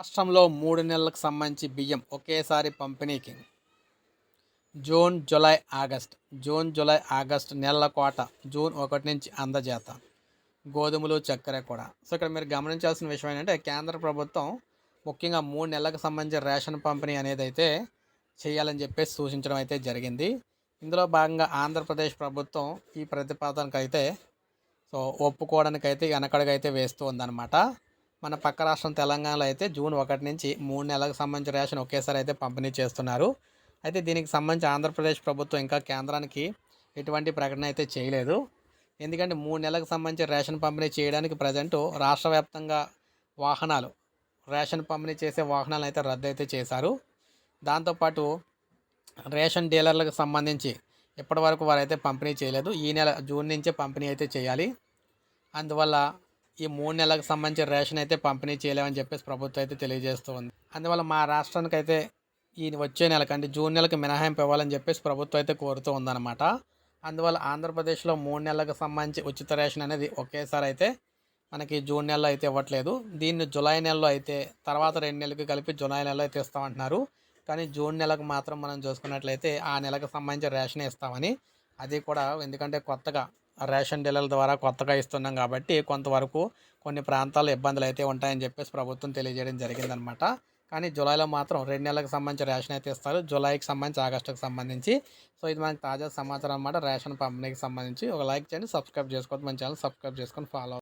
రాష్ట్రంలో మూడు నెలలకు సంబంధించి బియ్యం ఒకేసారి పంపిణీకి. June July August. June July August నెలల కోట. జూన్ ఒకటి నుంచి అందజేత. గోధుమలు చక్కెర కూడా. సో ఇక్కడ మీరు గమనించాల్సిన విషయం ఏంటంటే కేంద్ర ప్రభుత్వం ముఖ్యంగా మూడు నెలలకు సంబంధించి రేషన్ పంపిణీ అనేది అయితే చేయాలని చెప్పేసి సూచించడం అయితే జరిగింది. ఇందులో భాగంగా ఆంధ్రప్రదేశ్ ప్రభుత్వం ఈ ప్రతిపాదనకైతే సో ఒప్పుకోవడానికైతే వెనకడుగైతే వేస్తూ ఉందన్నమాట. మన పక్క రాష్ట్రం తెలంగాణలో అయితే జూన్ ఒకటి నుంచి మూడు నెలలకు సంబంధించిన రేషన్ ఒకేసారి అయితే పంపిణీ చేస్తున్నారు. అయితే దీనికి సంబంధించి ఆంధ్రప్రదేశ్ ప్రభుత్వం ఇంకా కేంద్రానికి ఎటువంటి ప్రకటన అయితే చేయలేదు. ఎందుకంటే మూడు నెలలకు సంబంధించి రేషన్ పంపిణీ చేయడానికి ప్రజెంటు రాష్ట్ర వ్యాప్తంగా వాహనాలు రేషన్ పంపిణీ చేసే వాహనాలు అయితే రద్దు అయితే చేశారు. దాంతోపాటు రేషన్ డీలర్లకు సంబంధించి ఇప్పటివరకు వారైతే పంపిణీ చేయలేదు. ఈ నెల జూన్ నుంచే పంపిణీ అయితే చేయాలి. అందువల్ల ఈ మూడు నెలలకు సంబంధించిన రేషన్ అయితే పంపిణీ చేయలేమని చెప్పేసి ప్రభుత్వం అయితే తెలియజేస్తూ ఉంది. అందువల్ల మా రాష్ట్రానికి అయితే ఈ వచ్చే నెలకు అంటే జూన్ నెలకు మినహాయింపు ఇవ్వాలని చెప్పేసి ప్రభుత్వం అయితే కోరుతూ ఉందన్నమాట. అందువల్ల ఆంధ్రప్రదేశ్లో మూడు నెలలకు సంబంధించి ఉచిత రేషన్ అనేది ఒకేసారి అయితే మనకి జూన్ నెలలో అయితే ఇవ్వట్లేదు. దీన్ని జూలై నెలలో అయితే తర్వాత రెండు నెలలకు కలిపి జూలై నెలలో అయితే ఇస్తామంటున్నారు. కానీ జూన్ నెలకు మాత్రం మనం చూసుకున్నట్లయితే ఆ నెలకు సంబంధించి రేషన్ ఇస్తామని అది కూడా ఎందుకంటే కొత్తగా రేషన్ డీలర్ల ద్వారా కొత్తగా ఇస్తున్నాం కాబట్టి కొంతవరకు కొన్ని ప్రాంతాల్లో ఇబ్బందులు అయితే ఉంటాయని చెప్పేసి ప్రభుత్వం తెలియజేయడం జరిగిందనమాట. కానీ జూలైలో మాత్రం రెండు నెలలకు సంబంధించి రేషన్ అయితే ఇస్తారు. జూలైకి సంబంధించి ఆగస్టుకి సంబంధించి. సో ఇది మనకి తాజా సమాచారం అనమాట రేషన్ పంపిణీకి సంబంధించి ఒక లైక్ చేయండి సబ్స్క్రైబ్ చేసుకోవద్దు. మన ఛానల్ సబ్స్క్రైబ్ చేసుకొని ఫాలో